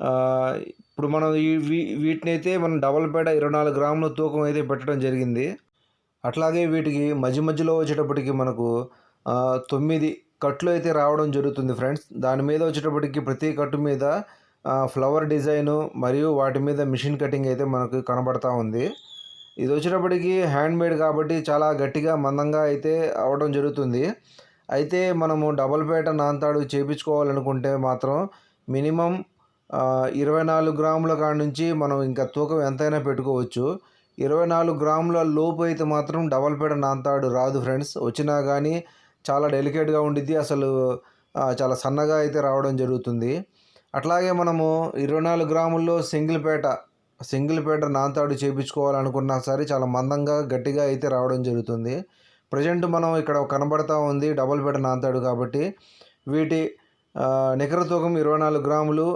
ఇప్పుడు మనం ఈ వీటిని అయితే మనం డబల్ పేట ఇరవై నాలుగు గ్రాముల తూకం అయితే పెట్టడం జరిగింది. అట్లాగే వీటికి మధ్య మధ్యలో వచ్చేటప్పటికి మనకు తొమ్మిది కట్లు అయితే రావడం జరుగుతుంది ఫ్రెండ్స్. దాని మీద వచ్చేటప్పటికి ప్రతి కట్టు మీద ఫ్లవర్ డిజైను మరియు వాటి మీద మిషన్ కటింగ్ అయితే మనకు కనబడతా ఉంది. ఇది వచ్చేటప్పటికి హ్యాండ్ మేడ్ కాబట్టి చాలా గట్టిగా మందంగా అయితే అవడం జరుగుతుంది. అయితే మనము డబల్ పేట నాంతాడు చేపించుకోవాలనుకుంటే మాత్రం మినిమం ఇరవై నాలుగు గ్రాముల కాడ నుంచి మనం ఇంకా తూకం ఎంతైనా పెట్టుకోవచ్చు. ఇరవై నాలుగు గ్రాముల లోపు అయితే మాత్రం డబల్ పేట నాంతాడు రాదు ఫ్రెండ్స్. వచ్చినా కానీ చాలా డెలికేట్గా ఉండిద్ది. అసలు చాలా సన్నగా అయితే రావడం జరుగుతుంది. అట్లాగే మనము ఇరవై నాలుగు గ్రాముల్లో సింగిల్ పేట సింగిల్ పేట నాంతాడు చేయించుకోవాలనుకున్నా సరే చాలా మందంగా గట్టిగా అయితే రావడం జరుగుతుంది. ప్రజెంట్ మనం ఇక్కడ కనబడతా ఉంది డబల్ పేట నాంతాడు కాబట్టి. వీటి నికర తూకం ఇరవై నాలుగు గ్రాములు